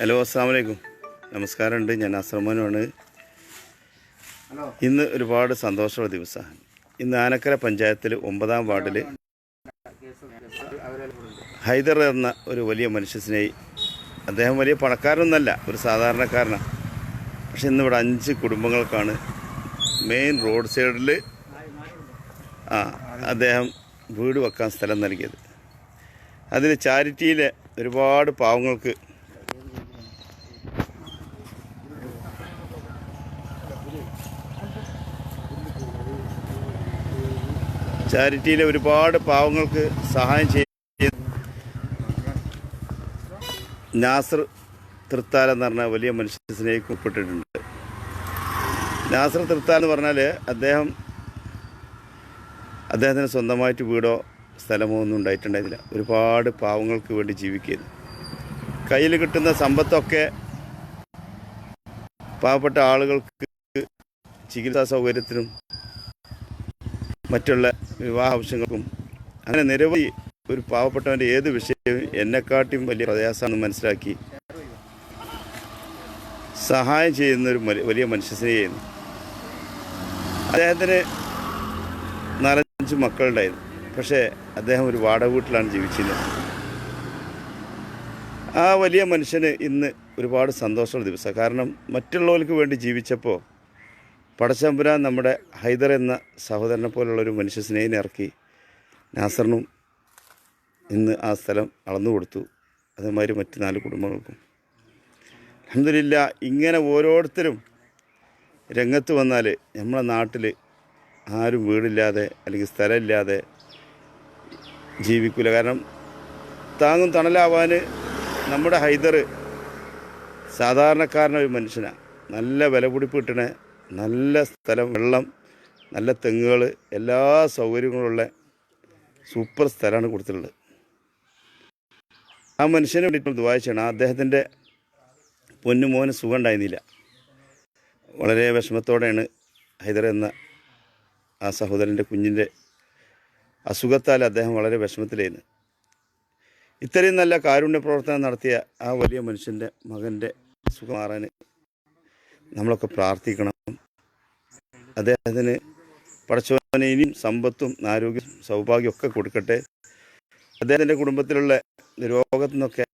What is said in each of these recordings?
Hello അസ്സാം വലൈക്കും നമസ്കാരമുണ്ട്. ഞാൻ അസ്രമനുമാണ് ഇന്ന് ഒരുപാട് സന്തോഷമുള്ള ദിവസമാണ്. ഇന്ന് ആനക്കര പഞ്ചായത്തിൽ ഒമ്പതാം വാർഡിൽ ഹൈദർ എന്ന ഒരു വലിയ മനുഷ്യസ്നേഹി അദ്ദേഹം വലിയ പണക്കാരനൊന്നല്ല ഒരു സാധാരണക്കാരനാണ്. പക്ഷെ ഇന്നിവിടെ അഞ്ച് കുടുംബങ്ങൾക്കാണ് മെയിൻ റോഡ് സൈഡിൽ ആ അദ്ദേഹം വീട് വെക്കാൻ സ്ഥലം നൽകിയത്. അതിൽ ചാരിറ്റിയിലെ ഒരുപാട് പാവങ്ങൾക്ക് ചാരിറ്റിയിലെ ഒരുപാട് പാവങ്ങൾക്ക് സഹായം ചെയ്ത് നാസർ തൃത്താല എന്ന് പറഞ്ഞാൽ വലിയ മനുഷ്യ സ്നേഹിക്ക് ഉൾപ്പെട്ടിട്ടുണ്ട്. നാസർ തൃത്താല എന്ന് പറഞ്ഞാൽ അദ്ദേഹം അദ്ദേഹത്തിന് സ്വന്തമായിട്ട് വീടോ സ്ഥലമോ ഒന്നും ഉണ്ടായിട്ടുണ്ടായിരുന്നില്ല. ഒരുപാട് പാവങ്ങൾക്ക് വേണ്ടി ജീവിക്കുന്നു കയ്യിൽ കിട്ടുന്ന സമ്പത്തൊക്കെ പാവപ്പെട്ട ആളുകൾക്ക് ചികിത്സാ സൗകര്യത്തിനും മറ്റുള്ള വിവാഹ ആവശ്യങ്ങൾക്കും അങ്ങനെ നിരവധി ഒരു പാവപ്പെട്ടവന്റെ ഏത് വിഷയവും എന്നെക്കാട്ടിയും വലിയ പ്രയാസമാണെന്ന് മനസ്സിലാക്കി സഹായം ചെയ്യുന്ന ഒരു വലിയ വലിയ മനുഷ്യസ്നേഹിയായിരുന്നു. അദ്ദേഹത്തിന് നാലഞ്ച് മക്കളുണ്ടായിരുന്നു. പക്ഷേ അദ്ദേഹം ഒരു വാടക വീട്ടിലാണ് ജീവിച്ചിരുന്നത്. ആ വലിയ മനുഷ്യന് ഇന്ന് ഒരുപാട് സന്തോഷമുള്ള ദിവസം കാരണം മറ്റുള്ളവർക്ക് വേണ്ടി ജീവിച്ചപ്പോൾ പടച്ചമ്പുരാൻ നമ്മുടെ ഹൈദർ എന്ന സഹോദരനെ പോലുള്ളൊരു മനുഷ്യ സ്നേഹിനെ ഇറക്കി നാസറിനും ഇന്ന് ആ സ്ഥലം അളന്നു കൊടുത്തു. അതേമാതിരി മറ്റ് നാല് കുടുംബങ്ങൾക്കും. അഹമ്മദില്ല ഇങ്ങനെ ഓരോരുത്തരും രംഗത്ത് വന്നാൽ നമ്മളെ നാട്ടിൽ ആരും വീടില്ലാതെ അല്ലെങ്കിൽ സ്ഥലമില്ലാതെ ജീവിക്കില്ല കാരണം താങ്ങും തണലാവാൻ നമ്മുടെ ഹൈദർ സാധാരണക്കാരനൊരു മനുഷ്യനാണ് നല്ല വില പിടിപ്പ് കിട്ടണ നല്ല സ്ഥലം വെള്ളം നല്ല തെങ്ങുകൾ എല്ലാ സൗകര്യങ്ങളുള്ള സൂപ്പർ സ്ഥലമാണ് കൊടുത്തിട്ടുള്ളത്. ആ മനുഷ്യനെ വേണ്ടിയിട്ട് ദുവാ ചെയ്യണം. അദ്ദേഹത്തിന്റെ പൊന്നുമോന് സുഖം ഉണ്ടായിരുന്നില്ല വളരെ വിഷമത്തോടെയാണ് ഹൈദർ എന്ന ആ സഹോദരന്റെ കുഞ്ഞിന്റെ അസുഖത്താൽ അദ്ദേഹം വളരെ വിഷമത്തിലായിരുന്നു. ഇത്രയും നല്ല കാരുണ്യ പ്രവർത്തനം നടത്തിയ ആ വലിയ മനുഷ്യന്റെ മകന്റെ സുഖം മാറാൻ നമ്മളൊക്കെ പ്രാർത്ഥിക്കണം. അദ്ദേഹത്തിന് പടച്ചോനെ ഇനിയും സമ്പത്തും ആരോഗ്യം സൗഭാഗ്യം ഒക്കെ കൊടുക്കട്ടെ. അദ്ദേഹത്തിന്റെ കുടുംബത്തിലുള്ള രോഗത്തിൽ നിന്നൊക്കെ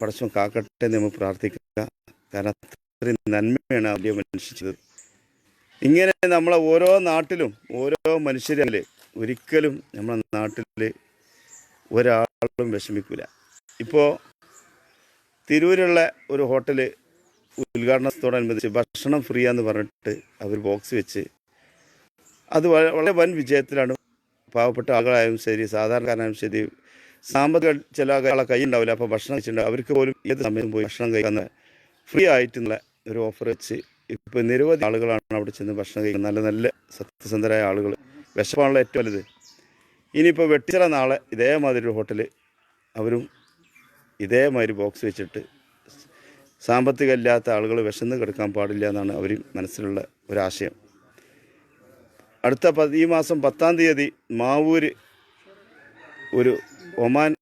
പടച്ചോൻ കാക്കട്ടെ എന്ന് നമ്മൾ പ്രാർത്ഥിക്കുക. കാരണം അത്രയും നന്മയാണ് വലിയ മനുഷ്യൻ ചെയ്തത്. ഇങ്ങനെ നമ്മളെ ഓരോ നാട്ടിലും ഓരോ മനുഷ്യരിൽ ഒരിക്കലും നമ്മളെ നാട്ടിൽ ഒരാളും വിഷമിക്കില്ല ഇപ്പോൾ തിരൂരുള്ള ഒരു ഹോട്ടൽ ഉദ്ഘാടനത്തോടനുബന്ധിച്ച് ഭക്ഷണം ഫ്രീ ആന്ന് പറഞ്ഞിട്ട് അവർ ബോക്സ് വെച്ച്. അത് വളരെ വൻ വിജയത്തിലാണ് പാവപ്പെട്ട ആളുകളായാലും ശരി സാധാരണക്കാരായാലും ശരി സാമ്പത്തിക ചില ആളെ കൈ ഉണ്ടാവില്ല അപ്പോൾ ഭക്ഷണം കഴിച്ചിട്ടുണ്ടാവും അവർക്ക് പോലും ഏത് സമയം പോയി ഭക്ഷണം കഴിക്കുന്ന ഫ്രീ ആയിട്ടുള്ള ഒരു ഓഫർ വെച്ച് ഇപ്പോൾ നിരവധി ആളുകളാണ് അവിടെ ചെന്ന് ഭക്ഷണം കഴിക്കുന്നത്. നല്ല നല്ല സത്യസന്ധരായ ആളുകൾ വിശപ്പാണല്ലോ ഏറ്റവും വലുത്. ഇനിയിപ്പോൾ വെട്ടിച്ചിറ നാളെ ഇതേമാതിരി ഒരു ഹോട്ടൽ അവരും ഇതേമാതിരി ബോക്സ് വെച്ചിട്ട് സാമ്പത്തികം ഇല്ലാത്ത ആളുകൾ വിശന്ന് കിടക്കാൻ പാടില്ല എന്നാണ് അവർ മനസ്സിലുള്ള ഒരാശയം. അടുത്ത ഈ മാസം പത്താം തീയതി മാവൂര് ഒരു ഒമാൻ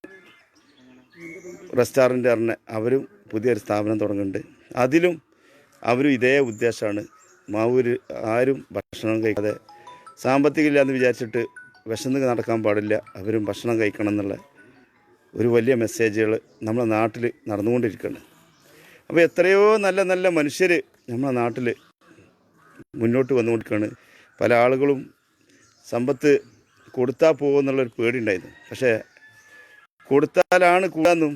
റെസ്റ്റോറന്റ് പറഞ്ഞ അവരും പുതിയൊരു സ്ഥാപനം തുടങ്ങുന്നുണ്ട്. അതിലും അവരും ഇതേ ഉദ്ദേശമാണ്. മാവൂര് ആരും ഭക്ഷണം കഴിക്കാതെ സാമ്പത്തികം ഇല്ലാന്ന് വിചാരിച്ചിട്ട് വിശന്ന് നടക്കാൻ പാടില്ല. അവരും ഭക്ഷണം കഴിക്കണം എന്നുള്ള ഒരു വലിയ മെസ്സേജുകൾ നമ്മുടെ നാട്ടിൽ നടന്നുകൊണ്ടിരിക്കുകയാണ്. അപ്പോൾ എത്രയോ നല്ല നല്ല മനുഷ്യർ നമ്മുടെ നാട്ടിൽ മുന്നോട്ട് വന്നുകൊണ്ടിരിക്കുകയാണ്. പല ആളുകളും സമ്പത്ത് കൊടുത്താൽ പോകുമെന്നുള്ളൊരു പേടിയുണ്ടായിരുന്നു പക്ഷേ കൊടുത്താലാണ് കൂടാന്നും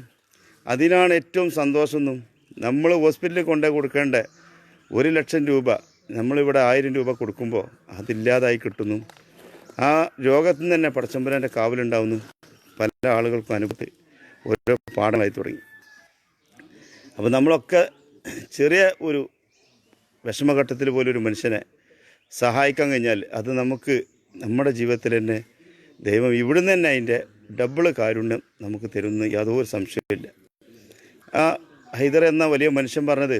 അതിനാണ് ഏറ്റവും സന്തോഷമെന്നും നമ്മൾ ഹോസ്പിറ്റലിൽ കൊണ്ടേ കൊടുക്കേണ്ട ഒരു ലക്ഷം രൂപ നമ്മളിവിടെ ആയിരം രൂപ കൊടുക്കുമ്പോൾ അതില്ലാതായി കിട്ടുന്നു. ആ രോഗത്തിൽ നിന്ന് തന്നെ പടച്ചമ്പരാന്റെ കാവലുണ്ടാവുന്നു. പല ആളുകൾക്കും അനുഭവത്തിൽ ഓരോ പാഠമായി തുടങ്ങി. അപ്പോൾ നമ്മളൊക്കെ ചെറിയ ഒരു വിഷമഘട്ടത്തിൽ പോലൊരു മനുഷ്യനെ സഹായിക്കാൻ കഴിഞ്ഞാൽ അത് നമുക്ക് നമ്മുടെ ജീവിതത്തിൽ തന്നെ ദൈവം ഇവിടുന്ന് തന്നെ അതിന്റെ ഡബിൾ കാരുണ്യം നമുക്ക് തരുന്ന യാതൊരു സംശയമില്ല ആ ഹൈദർ എന്ന വലിയ മനുഷ്യൻ പറഞ്ഞത്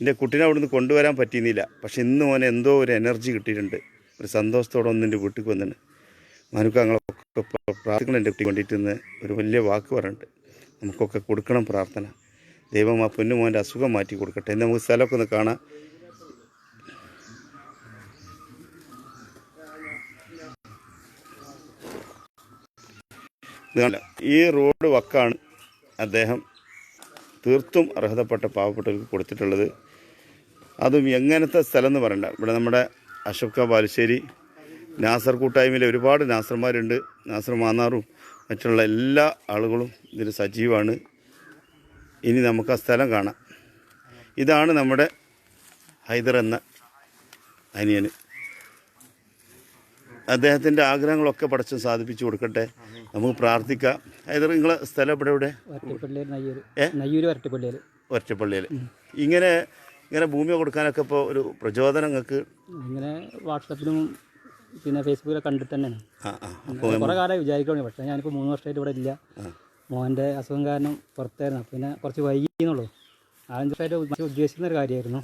എന്റെ കുട്ടീനെ അവിടുന്ന് കൊണ്ടുവരാൻ പറ്റിയിരുന്നില്ല. പക്ഷെ ഇന്ന് മോനെ എന്തോ ഒരു എനർജി കിട്ടിയിട്ടുണ്ട്. ഒരു സന്തോഷത്തോടെ ഒന്ന് എന്റെ വീട്ടിൽ വന്നിട്ട് മാനുക്ക ഞങ്ങളൊക്കെ പ്ര- പ്രാർത്ഥിക്കണം എന്റെ കുട്ടി വേണ്ടിയിട്ട് ഒരു വലിയ വാക്ക് പറഞ്ഞിട്ട് നമുക്കൊക്കെ കൊടുക്കണം പ്രാർത്ഥന. ദൈവം ആ പൊന്നുമോന്റെ അസുഖം മാറ്റി കൊടുക്കട്ടെ. എന്ന് നമുക്ക് സ്ഥലമൊക്കെ ഒന്ന് കാണാം. ഈ റോഡ് വക്കാണ് അദ്ദേഹം തീർത്തും അർഹതപ്പെട്ട പാവപ്പെട്ടവർക്ക് കൊടുത്തിട്ടുള്ളത്. അതും എങ്ങനത്തെ സ്ഥലം എന്ന് പറയണ്ട. ഇവിടെ നമ്മുടെ അശോക ബാലുശ്ശേരി നാസർ കൂട്ടായ്മയിലെ ഒരുപാട് നാസർമാരുണ്ട്. നാസർ മാന്നാറും മറ്റുള്ള എല്ലാ ആളുകളും ഇതിൽ സജീവമാണ്. ഇനി നമുക്ക് ആ സ്ഥലം കാണാം. ഇതാണ് നമ്മുടെ ഹൈദർ എന്ന അനിയന്. അദ്ദേഹത്തിന്റെ ആഗ്രഹങ്ങളൊക്കെ പടച്ചും സാധിപ്പിച്ചു കൊടുക്കട്ടെ. നമുക്ക് പ്രാർത്ഥിക്കാം. ഹൈദർ നിങ്ങളെ സ്ഥലം ഇവിടെ? എവിടെ ഒറ്റപ്പള്ളിയിൽ ഇങ്ങനെ ഇങ്ങനെ ഭൂമി കൊടുക്കാനൊക്കെ ഇപ്പോൾ ഒരു പ്രചോദനം നിങ്ങൾക്ക്? ഇങ്ങനെ വാട്സപ്പിലും പിന്നെ ഫേസ്ബുക്കിലൊക്കെ കണ്ടിട്ട് തന്നെയാണ്. കുറേ കാലമായി വിചാരിക്കണേ പക്ഷേ ഞാനിപ്പോൾ മൂന്ന് വർഷമായിട്ട് ഇവിടെ ഇല്ല. മോന്റെ അസുഖം കാരണം പുറത്തായിരുന്നു. പിന്നെ കുറച്ച് വൈകിയെന്നുള്ളൂ. വർഷമായിട്ട് ഉദ്ദേശ- ഉദ്ദേശിക്കുന്ന ഒരു കാര്യമായിരുന്നു.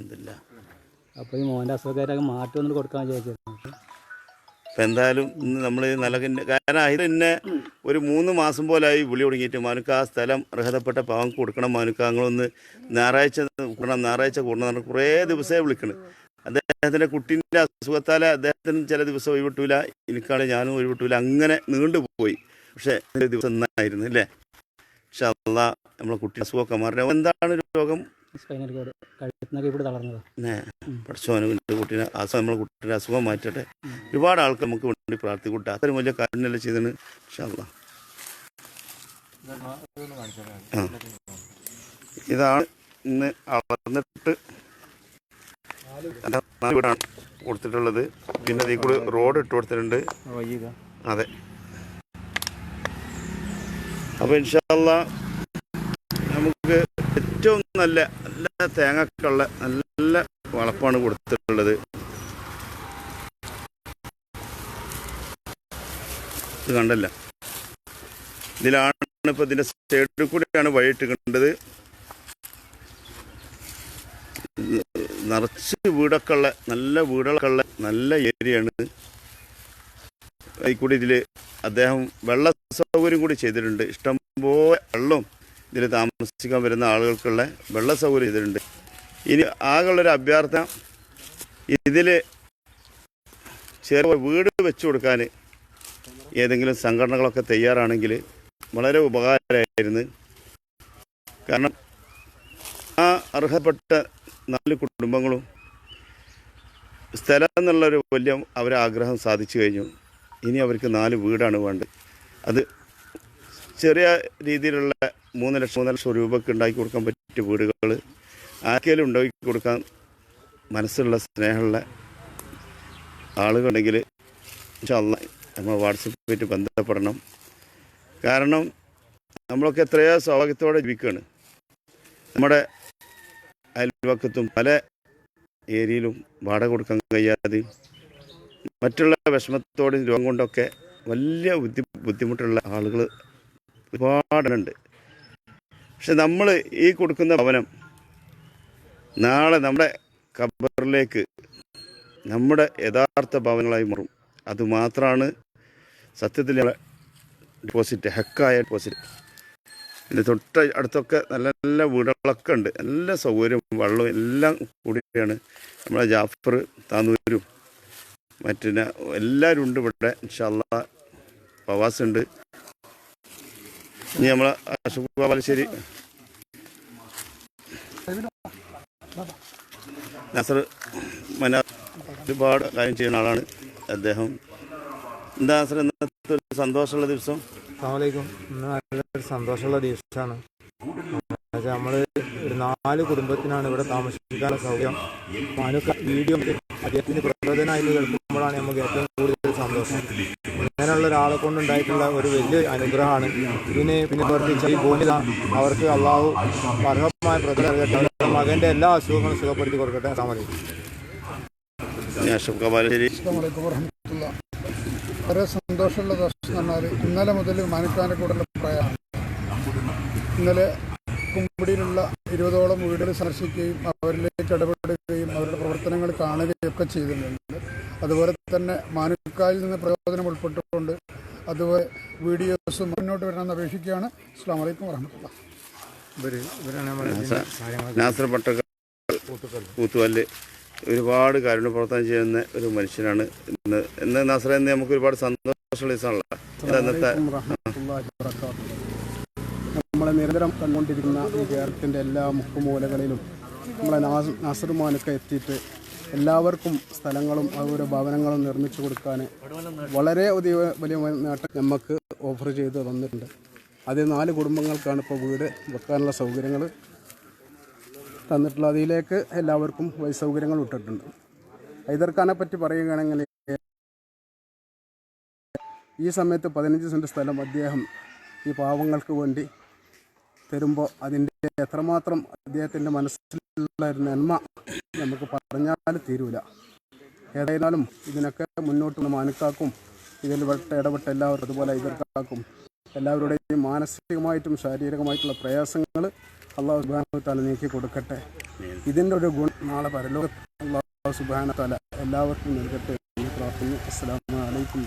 അപ്പോൾ ഈ മോന്റെ അസുഖക്കാരൊക്കെ മാറ്റി വന്നിട്ട് കൊടുക്കാൻ വിചാരിച്ചിരുന്നു. അപ്പം എന്തായാലും ഇന്ന് നമ്മൾ നല്ല കാരണം അതിന് തന്നെ ഒരു മൂന്ന് മാസം പോലായി വിളി തുടങ്ങിയിട്ട് മാനുക്ക ആ സ്ഥലം അർഹതപ്പെട്ട പാവം കൊടുക്കണം മാനുക്ക. അങ്ങനൊന്ന് ഞായറാഴ്ച കൂടണം ഞായറാഴ്ച കൂടണം എന്ന് കുറേ ദിവസമേ വിളിക്കണം. അദ്ദേഹത്തിന്റെ കുട്ടീന്റെ അസുഖത്താൽ അദ്ദേഹത്തിന് ചില ദിവസം ഒഴിവിട്ടൂല. എനിക്കാണെങ്കിൽ ഞാനും ഒഴിവിട്ടൂല. അങ്ങനെ നീണ്ടുപോയി. പക്ഷേ ദിവസം നന്നായിരുന്നു അല്ലേ? പക്ഷെ അല്ല നമ്മളെ കുട്ടി അസുഖമൊക്കെ മാറി. എന്താണ് രോഗം? സ്പൈനൽ കോഡ് കഴുത്തുനിന്നൊക്കെ ഇവിടെ തളർന്നതാണ് പിന്നെ പഠിച്ചവനും എന്റെ കുട്ടീനെ അസുഖം നമ്മളെ കുട്ടീന്റെ അസുഖം മാറ്റട്ടെ. ഒരുപാട് ആൾക്ക് നമുക്ക് വേണ്ടി പ്രാർത്ഥിക്കൂട്ടെ. അത്രയും വലിയ കാര്യമല്ല ചെയ്തതിന് ഇൻഷാല്ല ആ. ഇതാണ് ഇന്ന് അളന്നിട്ട് വീടാണ് കൊടുത്തിട്ടുള്ളത്. പിന്നെ അതിൽ കൂടി റോഡ് ഇട്ട് കൊടുത്തിട്ടുണ്ട്. അതെ. അപ്പോൾ ഇൻഷാല്ല നമുക്ക് ഏറ്റവും നല്ല നല്ല തേങ്ങക്കുള്ള നല്ല വളപ്പാണ് കൊടുത്തിട്ടുള്ളത്. ഇത് കണ്ടല്ല. ഇതിലാണ് ഇപ്പോൾ ഇതിന്റെ സൈഡിൽ കൂടെയാണ് വഴിയിട്ട് കണ്ടത് നിറച്ച് വീടൊക്കെ ഉള്ള നല്ല വീടുകളൊക്കെ ഉള്ള നല്ല ഏരിയയാണ്. അതിൽ കൂടി ഇതിൽ അദ്ദേഹം വെള്ള സൗകര്യം കൂടി ചെയ്തിട്ടുണ്ട്. ഇഷ്ടംപോലെ വെള്ളവും ഇതിൽ താമസിക്കാൻ വരുന്ന ആളുകൾക്കുള്ള വെള്ള സൗകര്യം ചെയ്തിട്ടുണ്ട്. ഇനി ആകെയുള്ളൊരു അഭ്യർത്ഥന ഇതിൽ ചെറിയ വീട് വെച്ചു കൊടുക്കാൻ ഏതെങ്കിലും സംഘടനകളൊക്കെ തയ്യാറാണെങ്കിൽ വളരെ ഉപകാരമായിരുന്നു. കാരണം ആ അർഹപ്പെട്ട നാല് കുടുംബങ്ങളും സ്ഥലം എന്നുള്ളൊരു വലിയ അവരാഗ്രഹം സാധിച്ചു കഴിഞ്ഞു. ഇനി അവർക്ക് നാല് വീടാണ് വേണ്ടത്. അത് ചെറിയ രീതിയിലുള്ള മൂന്ന് ലക്ഷം മൂന്ന് ലക്ഷം രൂപയ്ക്ക് ഉണ്ടാക്കി കൊടുക്കാൻ പറ്റിയ വീടുകൾ ആർക്കെങ്കിലും ഉണ്ടാക്കി കൊടുക്കാൻ മനസ്സുള്ള സ്നേഹമുള്ള ആളുകളുണ്ടെങ്കിൽ ഇൻഷാല്ല നമ്മൾ വാട്സപ്പായിട്ട് ബന്ധപ്പെടണം. കാരണം നമ്മളൊക്കെ എത്രയോ സൗഭാഗ്യത്തോടെ ജീവിക്കുകയാണ് നമ്മുടെ അയൽവക്കത്തും പല ഏരിയയിലും വാടക കൊടുക്കാൻ കഴിയാതെ മറ്റുള്ള വിഷമത്തോടെയും രോഗം കൊണ്ടൊക്കെ വലിയ ബുദ്ധി ബുദ്ധിമുട്ടുള്ള ആളുകൾ ഒരുപാടുണ്ട്. പക്ഷെ നമ്മൾ ഈ കൊടുക്കുന്ന ഭവനം നാളെ നമ്മുടെ ഖബറിലേക്ക് നമ്മുടെ യഥാർത്ഥ ഭവനങ്ങളായി മാറും. അതുമാത്രമാണ് സത്യത്തിൽ ഡിപ്പോസിറ്റ് ഹെക്കായ ഡിപ്പോസിറ്റ് ഇതിന്റെ തൊട്ട് അടുത്തൊക്കെ നല്ല നല്ല വീടുകളൊക്കെ ഉണ്ട്. നല്ല സൗകര്യവും വെള്ളവും എല്ലാം കൂടിയാണ് നമ്മളെ ജാഫർ താന്നൂരും മറ്റിന് എല്ലാവരും ഉണ്ട് ഇവിടെ ഇൻഷാല്ല പ്രവാസ് ഉണ്ട് ഇനി നമ്മളെ അശോക് ബാബാലശ്ശേരി നസർ മന ഒരുപാട് കാര്യം ചെയ്യുന്ന ആളാണ്. അദ്ദേഹം. എന്താ നസർ ഇന്നത്തെ ഒരു സന്തോഷമുള്ള ദിവസം? അസ്സാമലൈക്കും നല്ലൊരു സന്തോഷമുള്ള ദിവസമാണ് നമ്മൾ ഒരു നാല് കുടുംബത്തിനാണ് ഇവിടെ താമസിക്കാനുള്ള സൗകര്യം. മാനുക്ക വീഡിയോ അദ്ദേഹത്തിന് പ്രചോദനമായിട്ട് കേൾക്കുമ്പോഴാണ് നമുക്ക് ഏറ്റവും കൂടുതൽ സന്തോഷം. അങ്ങനെയുള്ള ഒരാളെ കൊണ്ടുണ്ടായിട്ടുള്ള ഒരു വലിയ അനുഗ്രഹമാണ്. ഇതിന് പിന്നെ പ്രവർത്തിച്ച ഈ ഭൂമിത അവർക്ക് അള്ളാഹു അർഹമായ പ്രതിഫലം നൽകട്ടെ. മകന്റെ എല്ലാ അസുഖങ്ങളും സുഖപ്പെടുത്തി കൊടുക്കട്ടെ സമതി വളരെ സന്തോഷമുള്ള ദിവസം എന്ന് പറഞ്ഞാൽ ഇന്നലെ മുതൽ മാനിക്കാനെ കൂടെയുള്ള പ്രയാണം. ഇന്നലെ കുമ്പടിയിലുള്ള ഇരുപതോളം വീടുകൾ സന്ദർശിക്കുകയും അവരിലേക്ക് ഇടപെടുകയും അവരുടെ പ്രവർത്തനങ്ങൾ കാണുകയും ചെയ്തിട്ടുണ്ട്. അതുപോലെ തന്നെ മാനുക്കായിൽ നിന്ന് പ്രയോജനം ഉൾപ്പെട്ടുകൊണ്ട് അതുപോലെ വീഡിയോസും മുന്നോട്ട് വരണമെന്ന് അപേക്ഷിക്കുകയാണ്. അസ്സാം വലൈക്കും വരഹമുല്ല നാസർ കൂത്തുവല്ല് ഒരുപാട് കാരുണ്യ പ്രവർത്തനം ചെയ്യുന്ന ഒരു മനുഷ്യനാണ് ഇന്ന്. ഇന്ന് നാസറെ ഇന്ന് നമുക്ക് ഒരുപാട് സന്തോഷമുള്ള ദിവസമാണല്ലോ. എന്താ ഇന്നത്തെ നമ്മളെ നിരന്തരം കണ്ടുകൊണ്ടിരിക്കുന്ന ഈ കേരളത്തിന്റെ എല്ലാ മുക്കുമൂലകളിലും നമ്മളെ നാസർ നാസർമാനൊക്കെ എത്തിയിട്ട് എല്ലാവർക്കും സ്ഥലങ്ങളും അതുപോലെ ഭവനങ്ങളും നിർമ്മിച്ചു കൊടുക്കാൻ വളരെ വലിയ വലിയ നേട്ടം നമുക്ക് ഓഫർ ചെയ്ത് തന്നിട്ടുണ്ട്. അതിൽ നാല് കുടുംബങ്ങൾക്കാണ് ഇപ്പോൾ വീട് വെക്കാനുള്ള സൗകര്യങ്ങൾ തന്നിട്ടുള്ളത്. അതിലേക്ക് എല്ലാവർക്കും വഴി സൗകര്യങ്ങൾ ഇട്ടിട്ടുണ്ട് ഹൈദർഖാനെ പറ്റി പറയുകയാണെങ്കിൽ ഈ സമയത്ത് പതിനഞ്ച് സെന്റ് സ്ഥലം അദ്ദേഹം ഈ പാവങ്ങൾക്ക് വേണ്ടി തരുമ്പോൾ അതിന്റെ എത്രമാത്രം അദ്ദേഹത്തിന്റെ മനസ്സിലുള്ള ഒരു നന്മ നമുക്ക് പറഞ്ഞാൽ തീരൂല. ഏതായാലും ഇതിനൊക്കെ മുന്നോട്ട് മാനക്കാക്കും. ഇതിൽ ഇടപെട്ട എല്ലാവരും അതുപോലെ ഇവർക്കാക്കും എല്ലാവരുടെയും മാനസികമായിട്ടും ശാരീരികമായിട്ടുള്ള പ്രയാസങ്ങൾ അള്ളാഹു സുബാന താല നീക്കി കൊടുക്കട്ടെ. ഇതിന്റെ ഒരു ഗുണം നാളെ പരലോകത്ത് അള്ളാഹു സുബാന താല എല്ലാവർക്കും നൽകട്ടെ എന്ന് പ്രാർത്ഥിക്കുന്നു. അസ്സാം വലൈക്കും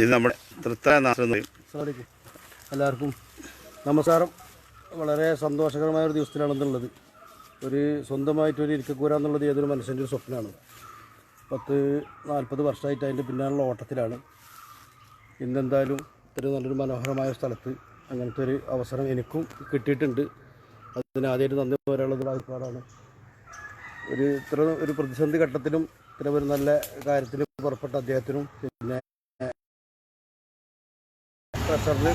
ഇത് നമ്മുടെ തൃത്ത അസ്സലാമലൈക്കും എല്ലാവർക്കും നമസ്കാരം. വളരെ സന്തോഷകരമായ ഒരു ദിവസത്തിലാണെന്നുള്ളത്. ഒരു സ്വന്തമായിട്ടൊരു ഇരിക്കക്കൂര എന്നുള്ളത് ഏതൊരു മനുഷ്യന്റെ ഒരു സ്വപ്നമാണ്. പത്ത് നാൽപ്പത് വർഷമായിട്ട് അതിന്റെ പിന്നാലുള്ള ഓട്ടത്തിലാണ്. ഇന്നെന്തായാലും ഇത്ര നല്ലൊരു മനോഹരമായ സ്ഥലത്ത് അങ്ങനത്തെ ഒരു അവസരം എനിക്കും കിട്ടിയിട്ടുണ്ട്. അതിനാദ്യമായിട്ട് നന്ദി ഒരു ആൾക്കാരാണ് ഒരു ഇത്ര ഒരു പ്രതിസന്ധി ഘട്ടത്തിലും ഇത്ര ഒരു നല്ല കാര്യത്തിൽ പുറപ്പെട്ട അദ്ദേഹത്തിനും പിന്നെ പ്രഷറിന്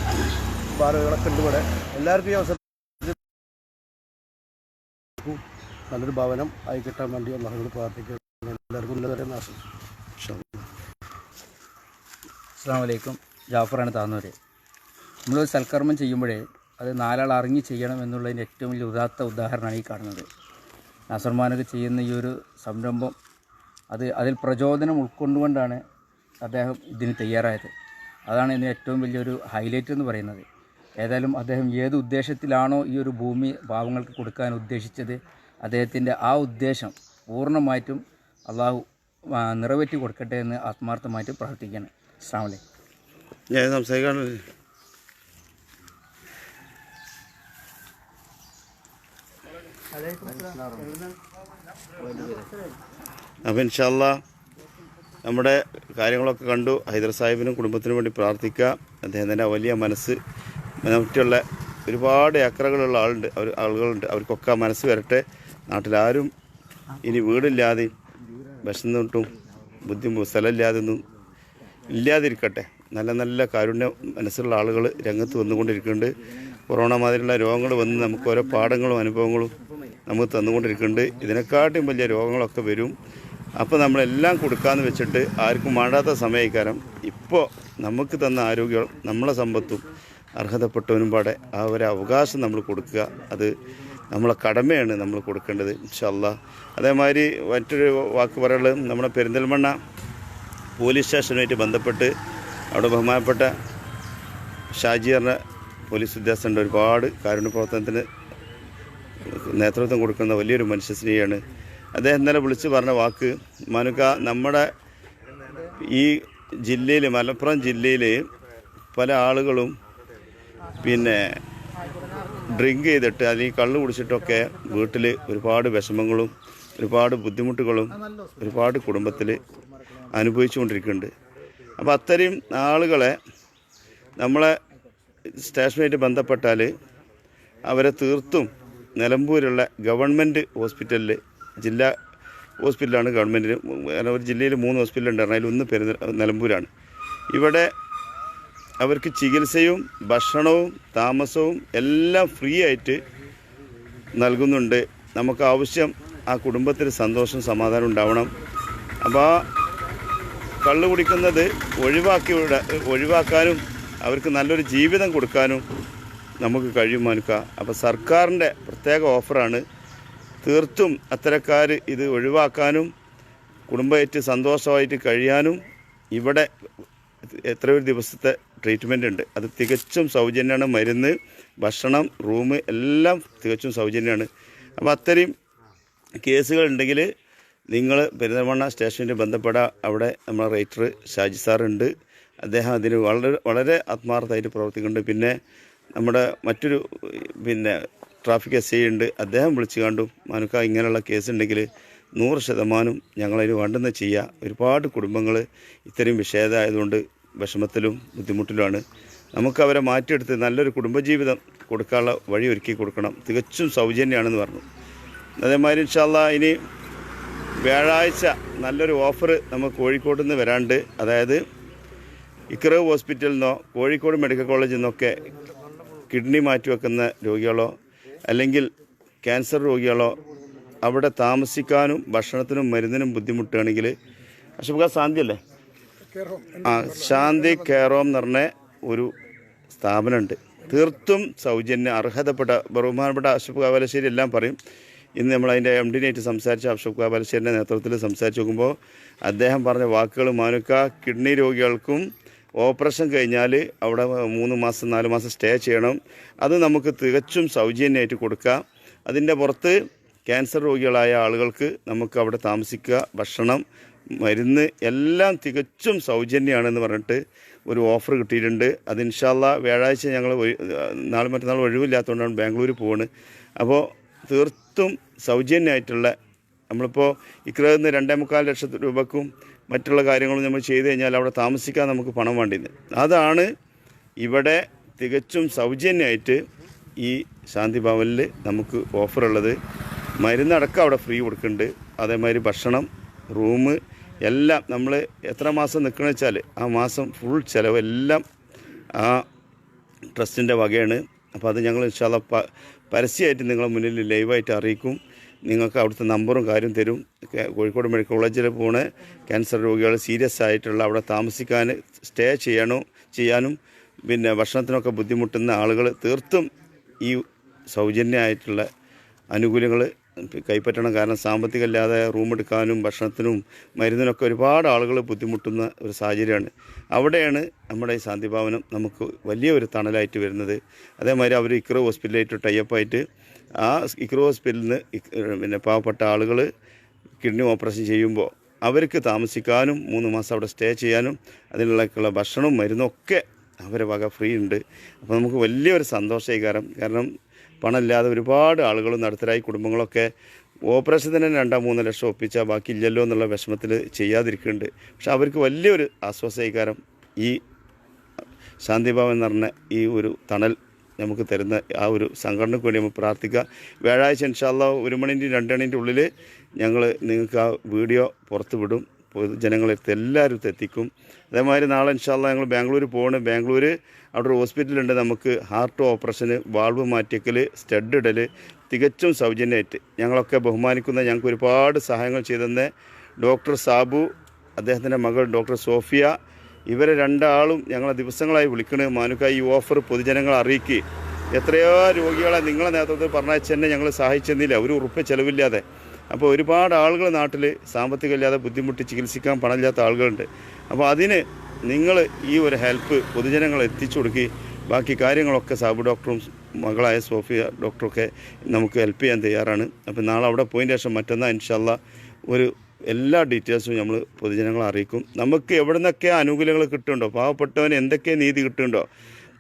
ബാറുകളൊക്കെ ഉണ്ട് ഇവിടെ. എല്ലാവർക്കും ഈ അവസരം നല്ലൊരു ഭവനം ആയി കിട്ടാൻ വേണ്ടി ഒന്നാമത് പ്രാർത്ഥിക്കുന്നു എല്ലാവർക്കും ഉന്നതരെ നാശം അസ്സാം വലൈക്കും ജാഫറാണ് താന്നൂര്. നമ്മളൊരു സൽക്കർമ്മം ചെയ്യുമ്പോഴേ അത് നാലാൾ അറിഞ്ഞ് ചെയ്യണം എന്നുള്ളതിന്റെ ഏറ്റവും വലിയ ഉദാത്ത ഉദാഹരണമാണ് ഈ കാണുന്നത്. നാസർമാനൊക്കെ ചെയ്യുന്ന ഈ ഒരു സംരംഭം അത് അതിൽ പ്രചോദനം ഉൾക്കൊണ്ടുകൊണ്ടാണ് അദ്ദേഹം ഇതിന് തയ്യാറായത്. അതാണ് ഇതിന് ഏറ്റവും വലിയൊരു ഹൈലൈറ്റ് എന്ന് പറയുന്നത്. ഏതായാലും അദ്ദേഹം ഏത് ഉദ്ദേശത്തിലാണോ ഈ ഒരു ഭൂമി പാവങ്ങൾക്ക് കൊടുക്കാൻ ഉദ്ദേശിച്ചത് അദ്ദേഹത്തിന്റെ ആ ഉദ്ദേശം പൂർണമായിട്ടും അള്ളാഹു നിറവേറ്റി കൊടുക്കട്ടെ എന്ന് ആത്മാർത്ഥമായിട്ട് പ്രാർത്ഥിക്കുകയാണ്. അസ്സാം ഞാൻ സംസാരിക്കാൻ അപ്പം ഇൻഷല്ല നമ്മുടെ കാര്യങ്ങളൊക്കെ കണ്ടു. ഹൈദർ സാഹിബിനും കുടുംബത്തിനും വേണ്ടി പ്രാർത്ഥിക്കുക. അദ്ദേഹത്തിന്റെ വലിയ മനസ്സ് മറ്റുള്ള ഒരുപാട് ഏക്കറകളുള്ള ആളുണ്ട്. അവർ ആളുകളുണ്ട്. അവർക്കൊക്കെ മനസ്സ് വരട്ടെ. നാട്ടിലാരും ഇനി വീടില്ലാതെ വിശന്നിട്ടും ബുദ്ധിമുട്ട് സ്ഥലമില്ലാതെയൊന്നും ഇല്ലാതിരിക്കട്ടെ. നല്ല നല്ല കാരുണ്യ മനസ്സുള്ള ആളുകൾ രംഗത്ത് വന്നുകൊണ്ടിരിക്കുന്നുണ്ട്. കൊറോണ മാതിരിയുള്ള രോഗങ്ങൾ വന്ന് നമുക്ക് ഓരോ പാഠങ്ങളും അനുഭവങ്ങളും നമുക്ക് തന്നുകൊണ്ടിരിക്കുന്നുണ്ട്. ഇതിനെക്കാട്ടും വലിയ രോഗങ്ങളൊക്കെ വരും. അപ്പോൾ നമ്മളെല്ലാം കൊടുക്കാമെന്ന് വെച്ചിട്ട് ആർക്കും വേണ്ടാത്ത സമയക്കാരം ഇപ്പോൾ നമുക്ക് തന്ന ആരോഗ്യം നമ്മളെ സമ്പത്തും അർഹതപ്പെട്ടവനും പാടെ ആ ഒരു അവകാശം നമ്മൾ കൊടുക്കുക. അത് നമ്മളെ കടമയാണ് നമ്മൾ കൊടുക്കേണ്ടത് ഇൻഷല്ല അതേമാതിരി മറ്റൊരു വാക്ക് പറയുള്ളത് നമ്മുടെ പെരിന്തൽമണ്ണ പോലീസ് സ്റ്റേഷനുമായിട്ട് ബന്ധപ്പെട്ട് അവിടെ ബഹുമാനപ്പെട്ട ഷാജിയറിന് പോലീസ് ഉദ്യോഗസ്ഥന്റെ ഒരുപാട് കാരുണ്യ പ്രവർത്തനത്തിന് നേതൃത്വം കൊടുക്കുന്ന വലിയൊരു മനുഷ്യ മനുഷ്യസ്നേഹിയാണ് അദ്ദേഹം ഇന്നലെ വിളിച്ചു പറഞ്ഞ വാക്ക് മനുക്ക നമ്മുടെ ഈ ജില്ലയിൽ മലപ്പുറം ജില്ലയിൽ പല ആളുകളും പിന്നെ ഡ്രിങ്ക് ചെയ്തിട്ട് അല്ലെങ്കിൽ കള്ള് കുടിച്ചിട്ടൊക്കെ വീട്ടിൽ ഒരുപാട് വിഷമങ്ങളും ഒരുപാട് ബുദ്ധിമുട്ടുകളും ഒരുപാട് കുടുംബത്തിൽ അനുഭവിച്ചുകൊണ്ടിരിക്കുന്നുണ്ട്. അപ്പോൾ അത്തരം ആളുകളെ നമ്മളെ സ്റ്റേഷനുമായിട്ട് ബന്ധപ്പെട്ടാൽ അവരെ തീർത്തും നിലമ്പൂരുള്ള ഗവൺമെന്റ് ഹോസ്പിറ്റലിൽ ജില്ലാ ഹോസ്പിറ്റലാണ് ഗവൺമെന്റിന് കാരണം ഒരു ജില്ലയിൽ മൂന്ന് ഹോസ്പിറ്റലുണ്ട് അതിൽ ഒന്ന് പെരുന്ന നിലമ്പൂരാണ്. ഇവിടെ അവർക്ക് ചികിത്സയും ഭക്ഷണവും താമസവും എല്ലാം ഫ്രീ ആയിട്ട് നൽകുന്നുണ്ട്. നമുക്ക് ആവശ്യം ആ കുടുംബത്തിന് സന്തോഷം സമാധാനം ഉണ്ടാവണം. അപ്പോൾ കള്ള് കുടിക്കുന്നത് ഒഴിവാക്കി ഒഴിവാക്കാനും അവർക്ക് നല്ലൊരു ജീവിതം കൊടുക്കാനും നമുക്ക് കഴിയും മനുക്ക അപ്പോൾ സർക്കാരിന്റെ പ്രത്യേക ഓഫറാണ് തീർത്തും അത്തരക്കാർ ഇത് ഒഴിവാക്കാനും കുടുംബമായിട്ട് സന്തോഷമായിട്ട് കഴിയാനും ഇവിടെ എത്രയോ ദിവസത്തെ ട്രീറ്റ്മെന്റ് ഉണ്ട്. അത് തികച്ചും സൗജന്യമാണ്. മരുന്ന് ഭക്ഷണം റൂം എല്ലാം തികച്ചും സൗജന്യമാണ്. അപ്പോൾ അത്രയും കേസുകൾ ഉണ്ടെങ്കിൽ നിങ്ങൾ പെരുന്തൽമണ്ണ സ്റ്റേഷനിൽ ബന്ധപ്പെടാൻ അവിടെ നമ്മളെ റൈറ്റർ ഷാജി സാറുണ്ട് അദ്ദേഹം അതിന് വളരെ വളരെ ആത്മാർത്ഥമായിട്ട് പ്രവർത്തിക്കുന്നുണ്ട്. പിന്നെ നമ്മുടെ മറ്റൊരു പിന്നെ ട്രാഫിക് എസ് ഐ ഉണ്ട്. അദ്ദേഹം വിളിച്ചു കണ്ടു. മനുക്ക ഇങ്ങനെയുള്ള കേസ് ഉണ്ടെങ്കിൽ നൂറ് ശതമാനം ഞങ്ങളതിന് വേണ്ടെന്ന് ചെയ്യുക ഒരുപാട് കുടുംബങ്ങൾ ഇത്രയും വിഷേദമായതുകൊണ്ട് വിഷമത്തിലും ബുദ്ധിമുട്ടിലുമാണ്. നമുക്ക് അവരെ മാറ്റിയെടുത്ത് നല്ലൊരു കുടുംബജീവിതം കൊടുക്കാനുള്ള വഴി ഒരുക്കി കൊടുക്കണം. തികച്ചും സൗജന്യമാണെന്ന് പറഞ്ഞു. അതേമാതിരി ഇൻഷാല്ല ഇനി വ്യാഴാഴ്ച നല്ലൊരു ഓഫർ നമുക്ക് കോഴിക്കോട് നിന്ന് വരാണ്ട് അതായത് ഇക്രവ് ഹോസ്പിറ്റലിൽ നിന്നോ കോഴിക്കോട് മെഡിക്കൽ കോളേജിൽ നിന്നൊക്കെ കിഡ്നി മാറ്റിവെക്കുന്ന രോഗികളോ അല്ലെങ്കിൽ ക്യാൻസർ രോഗികളോ അവിടെ താമസിക്കാനും ഭക്ഷണത്തിനും മരുന്നിനും ബുദ്ധിമുട്ടുകയാണെങ്കിൽ അശോക ശാന്തി അല്ലേ ആ ശാന്തി കേറോം എന്ന് പറഞ്ഞ ഒരു സ്ഥാപനമുണ്ട്. തീർത്തും സൗജന്യ അർഹതപ്പെട്ട ബഹുമാനപ്പെട്ട അശോക് കാവലശ്ശേരി എല്ലാം പറയും. ഇന്ന് നമ്മൾ അതിന്റെ എം ഡിനായിട്ട് സംസാരിച്ച അശോക് കാവലശ്ശേരിന്റെ നേതൃത്വത്തിൽ സംസാരിച്ച് നോക്കുമ്പോൾ അദ്ദേഹം പറഞ്ഞ വാക്കുകൾ മാനുക്ക കിഡ്നി രോഗികൾക്കും ഓപ്പറേഷൻ കഴിഞ്ഞാൽ അവിടെ മൂന്ന് മാസം നാല് മാസം സ്റ്റേ ചെയ്യണം. അത് നമുക്ക് തികച്ചും സൗജന്യമായിട്ട് കൊടുക്കാം. അതിന്റെ പുറത്ത് ക്യാൻസർ രോഗികളായ ആളുകൾക്ക് നമുക്ക് അവിടെ താമസിക്കുക ഭക്ഷണം മരുന്ന് എല്ലാം തികച്ചും സൗജന്യമാണെന്ന് പറഞ്ഞിട്ട് ഒരു ഓഫർ കിട്ടിയിട്ടുണ്ട്. അത് ഇൻഷാല്ല വ്യാഴാഴ്ച ഞങ്ങൾ നാളെ മറ്റന്നാൾ ഒഴിവില്ലാത്തതുകൊണ്ടാണ് ബാംഗ്ലൂർ പോകുന്നത് അപ്പോൾ തീർത്തും സൗജന്യമായിട്ടുള്ള നമ്മളിപ്പോൾ ഇക്രയിൽ നിന്ന് രണ്ടേ മുക്കാൽ ലക്ഷം രൂപക്കും മറ്റുള്ള കാര്യങ്ങളും നമ്മൾ ചെയ്തു കഴിഞ്ഞാൽ അവിടെ താമസിക്കാൻ നമുക്ക് പണം വേണ്ടിയത് അതാണ് ഇവിടെ തികച്ചും സൗജന്യമായിട്ട് ഈ ശാന്തി ഭവനിൽ നമുക്ക് ഓഫറുള്ളത് മരുന്നടക്കം അവിടെ ഫ്രീ കൊടുക്കുന്നുണ്ട്. അതേമാതിരി ഭക്ഷണം റൂം എല്ലാം നമ്മൾ എത്ര മാസം നിൽക്കണമെന്ന് വെച്ചാൽ ആ മാസം ഫുൾ ചിലവ് എല്ലാം ആ ട്രസ്റ്റിന്റെ വകയാണ്. അപ്പോൾ അത് ഞങ്ങൾ ഇൻഷാല്ല പരസ്യമായിട്ട് നിങ്ങളെ മുന്നിൽ ലൈവായിട്ട് അറിയിക്കും. നിങ്ങൾക്ക് അവിടുത്തെ നമ്പറും കാര്യം തരും. കോഴിക്കോട് മെഡിക്കൽ കോളേജിൽ പോണ. ക്യാൻസർ രോഗികൾ സീരിയസ് ആയിട്ടുള്ള അവിടെ താമസിക്കാൻ സ്റ്റേ ചെയ്യണോ ചെയ്യാനും പിന്നെ ഭക്ഷണത്തിനൊക്കെ ബുദ്ധിമുട്ടുന്ന ആളുകൾ തീർത്തും ഈ സൗജന്യമായിട്ടുള്ള ആനുകൂല്യങ്ങൾ കൈപ്പറ്റണം. കാരണം സാമ്പത്തികമില്ലാതെ റൂം എടുക്കാനും ഭക്ഷണത്തിനും മരുന്നിനൊക്കെ ഒരുപാട് ആളുകൾ ബുദ്ധിമുട്ടുന്ന ഒരു സാഹചര്യമാണ്. അവിടെയാണ് നമ്മുടെ ഈ ശാന്തിഭവനം നമുക്ക് വലിയ ഒരു തണലായിട്ട് വരുന്നത്. അതേമാതിരി അവർ ഇക്രോ ഹോസ്പിറ്റലായിട്ട് ടൈപ്പായിട്ട് ആ ഇക്രോ ഹോസ്പിറ്റലിൽ നിന്ന് പിന്നെ പാവപ്പെട്ട ആളുകൾ കിഡ്നി ഓപ്പറേഷൻ ചെയ്യുമ്പോൾ അവർക്ക് താമസിക്കാനും മൂന്ന് മാസം അവിടെ സ്റ്റേ ചെയ്യാനും അതിനുള്ള ഭക്ഷണവും മരുന്നും ഒക്കെ അവരെ വക ഫ്രീ ഉണ്ട്. അപ്പോൾ നമുക്ക് വലിയൊരു സന്തോഷമായി കാരണം കാരണം പണമില്ലാതെ ഒരുപാട് ആളുകളും നടത്തരായി കുടുംബങ്ങളൊക്കെ ഓപ്പറേഷൻ തന്നെ രണ്ടോ മൂന്നോ ലക്ഷം ഒപ്പിച്ചാൽ ബാക്കി ഇല്ലല്ലോ എന്നുള്ള വിഷമത്തിൽ ചെയ്യാതിരിക്കുന്നുണ്ട്. പക്ഷെ അവർക്ക് വലിയൊരു ആശ്വാസമായി ഈ ശാന്തിഭാവൻ എന്ന് പറഞ്ഞ ഈ ഒരു തണൽ നമുക്ക് തരുന്ന ആ ഒരു സംഘടനയ്ക്ക് വേണ്ടി നമുക്ക് പ്രാർത്ഥിക്കുക വ്യാഴാഴ്ച ഇൻഷാല്ല ഒരു മണിന്റെ രണ്ട് മണിന്റെ ഉള്ളിൽ ഞങ്ങൾ നിങ്ങൾക്ക് ആ വീഡിയോ പുറത്ത് വിടും. പൊതുജനങ്ങളെ എല്ലാവരും എത്തിക്കും. അതേമാതിരി നാളെ ഇൻഷാല്ല ഞങ്ങൾ ബാംഗ്ലൂർ പോവാണ്. ബാംഗ്ലൂർ അവിടെ ഒരു ഹോസ്പിറ്റലുണ്ട്. നമുക്ക് ഹാർട്ട് ഓപ്പറേഷന് വാൾവ് മാറ്റിക്കൽ സ്റ്റഡ് ഇടൽ തികച്ചും സൗജന്യമായിട്ട് ഞങ്ങളൊക്കെ ബഹുമാനിക്കുന്ന ഞങ്ങൾക്ക് ഒരുപാട് സഹായങ്ങൾ ചെയ്തെന്ന് ഡോക്ടർ സാബു അദ്ദേഹത്തിന്റെ മകൾ ഡോക്ടർ സോഫിയ ഇവരെ രണ്ടാളും ഞങ്ങളെ ദിവസങ്ങളായി വിളിക്കണേ. മാനുക്ക ഈ ഓഫർ പൊതുജനങ്ങളെ അറിയിക്കുക എത്രയോ രോഗികളെ നിങ്ങളെ നേതൃത്വത്തിൽ പറഞ്ഞയച്ച് തന്നെ ഞങ്ങൾ സഹായിച്ചെന്നില്ല. ഒരു ഉറുപ്പ് ചിലവില്ലാതെ. അപ്പോൾ ഒരുപാട് ആളുകൾ നാട്ടിൽ സാമ്പത്തികമില്ലാതെ ബുദ്ധിമുട്ടി ചികിത്സിക്കാൻ പണമില്ലാത്ത ആളുകളുണ്ട്. അപ്പോൾ അതിന് നിങ്ങൾ ഈ ഒരു ഹെൽപ്പ് പൊതുജനങ്ങളെ എത്തിച്ചു കൊടുക്കുക ബാക്കി കാര്യങ്ങളൊക്കെ സാബു ഡോക്ടറും മകളായ സോഫിയ ഡോക്ടറൊക്കെ നമുക്ക് ഹെൽപ്പ് ചെയ്യാൻ തയ്യാറാണ്. അപ്പോൾ നാളെ അവിടെ പോയതിന് ശേഷം മറ്റന്നാൾ ഇൻഷാല്ല ഒരു എല്ലാ ഡീറ്റെയിൽസും നമ്മൾ പൊതുജനങ്ങളെ അറിയിക്കും. നമുക്ക് എവിടെ നിന്നൊക്കെ ആനുകൂല്യങ്ങൾ കിട്ടുന്നുണ്ടോ? പാവപ്പെട്ടവന് എന്തൊക്കെ നീതി കിട്ടുന്നുണ്ടോ?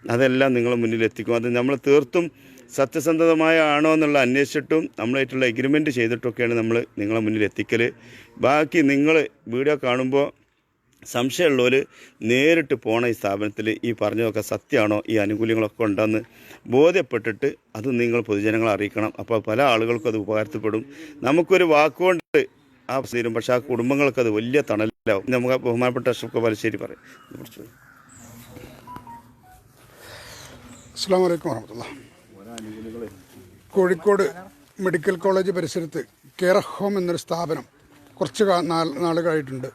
അതെല്ലാം നിങ്ങൾ മുന്നിൽ എത്തിക്കും. അത് നമ്മൾ തീർത്തും സത്യസന്ധമായ ആണോ എന്നുള്ള അന്വേഷിച്ചിട്ടും നമ്മളായിട്ടുള്ള എഗ്രിമെന്റ് ചെയ്തിട്ടൊക്കെയാണ് നമ്മൾ നിങ്ങളെ മുന്നിൽ എത്തിക്കൽ ബാക്കി നിങ്ങൾ വീഡിയോ കാണുമ്പോൾ സംശയമുള്ളവർ നേരിട്ട് പോണ ഈ സ്ഥാപനത്തിൽ ഈ പറഞ്ഞതൊക്കെ സത്യമാണോ? ഈ ആനുകൂല്യങ്ങളൊക്കെ ഉണ്ടെന്ന് ബോധ്യപ്പെട്ടിട്ട് അത് നിങ്ങൾ പൊതുജനങ്ങളെ അറിയിക്കണം. അപ്പോൾ പല ആളുകൾക്കും അത് ഉപകാരത്തിൽപ്പെടും. നമുക്കൊരു വാക്കുകൊണ്ട് ആ തീരും പക്ഷേ ആ കുടുംബങ്ങൾക്ക് അത് വലിയ തണലാവും നമുക്ക് ബഹുമാനപ്പെട്ട അശോക് പലശ്ശേരി പറയും. കുറച്ച് അസ്സാം വലൈക്കും കോഴിക്കോട് മെഡിക്കൽ കോളേജ് പരിസരത്ത് കെയർ ഹോം എന്നൊരു സ്ഥാപനം കുറച്ച് നാളുകളായിട്ടുണ്ട്.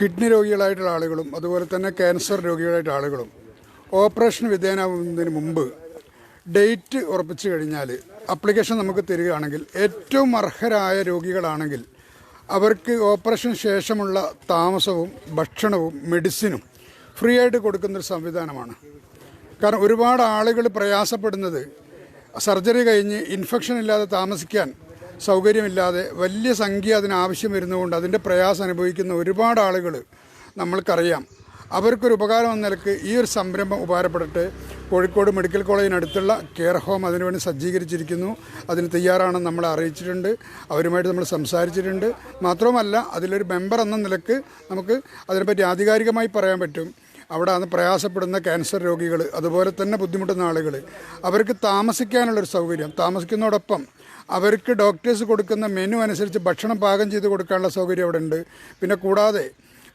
കിഡ്നി രോഗികളായിട്ടുള്ള ആളുകളും അതുപോലെ തന്നെ ക്യാൻസർ രോഗികളായിട്ടുള്ള ആളുകളും ഓപ്പറേഷൻ വിധേയനാവുന്നതിന് മുമ്പ് ഡേറ്റ് ഉറപ്പിച്ചു കഴിഞ്ഞാൽ അപ്ലിക്കേഷൻ നമുക്ക് തരികയാണെങ്കിൽ ഏറ്റവും അർഹരായ രോഗികളാണെങ്കിൽ അവർക്ക് ഓപ്പറേഷൻ ശേഷമുള്ള താമസവും ഭക്ഷണവും മെഡിസിനും ഫ്രീ ആയിട്ട് കൊടുക്കുന്നൊരു സംവിധാനമാണ്. കാരണം ഒരുപാട് ആളുകൾ പ്രയാസപ്പെടുന്നത് സർജറി കഴിഞ്ഞ് ഇൻഫെക്ഷൻ ഇല്ലാതെ താമസിക്കാൻ സൗകര്യമില്ലാതെ വലിയ സംഖ്യ അതിന് ആവശ്യം വരുന്നതുകൊണ്ട് അതിന്റെ പ്രയാസം അനുഭവിക്കുന്ന ഒരുപാട് ആളുകൾ നമ്മൾക്കറിയാം. അവർക്കൊരു ഉപകാരം എന്ന നിലയ്ക്ക് ഈ ഒരു സംരംഭം ഉപകാരപ്പെട്ടിട്ട് കോഴിക്കോട് മെഡിക്കൽ കോളേജിനടുത്തുള്ള കെയർ ഹോം അതിനുവേണ്ടി സജ്ജീകരിച്ചിരിക്കുന്നു. അതിന് തയ്യാറാണെന്ന് നമ്മളെ അറിയിച്ചിട്ടുണ്ട്. അവരുമായിട്ട് നമ്മൾ സംസാരിച്ചിട്ടുണ്ട്. മാത്രവുമല്ല അതിലൊരു മെമ്പർ എന്ന നിലയ്ക്ക് നമുക്ക് അതിനെപ്പറ്റി ആധികാരികമായി പറയാൻ പറ്റും. അവിടെ അന്ന് പ്രയാസപ്പെടുന്ന ക്യാൻസർ രോഗികൾ അതുപോലെ തന്നെ ബുദ്ധിമുട്ടുന്ന ആളുകൾ അവർക്ക് താമസിക്കാനുള്ളൊരു സൗകര്യം താമസിക്കുന്നതോടൊപ്പം അവർക്ക് ഡോക്ടേഴ്സ് കൊടുക്കുന്ന മെനു അനുസരിച്ച് ഭക്ഷണം പാകം ചെയ്ത് കൊടുക്കാനുള്ള സൗകര്യം അവിടെ ഉണ്ട് പിന്നെ കൂടാതെ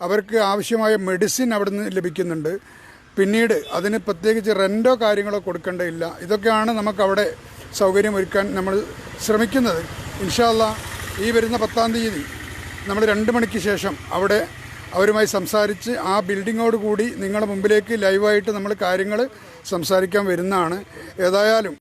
അവർക്ക് ആവശ്യമായ മെഡിസിൻ അവിടെ നിന്ന് ലഭിക്കുന്നുണ്ട്. പിന്നീട് അതിന് പ്രത്യേകിച്ച് റെന്റോ കാര്യങ്ങളോ കൊടുക്കേണ്ടതില്ല ഇതൊക്കെയാണ് നമുക്കവിടെ സൗകര്യം ഒരുക്കാൻ നമ്മൾ ശ്രമിക്കുന്നത്. ഇൻഷാല്ല ഈ വരുന്ന പത്താം തീയതി നമ്മൾ രണ്ട് മണിക്ക് ശേഷം അവിടെ അവരുമായി സംസാരിച്ച് ആ ബിൽഡിങ്ങോട് കൂടി നിങ്ങളുടെ മുമ്പിലേക്ക് ലൈവായിട്ട് നമ്മൾ കാര്യങ്ങൾ സംസാരിക്കാൻ വരുന്നതാണ്. ഏതായാലും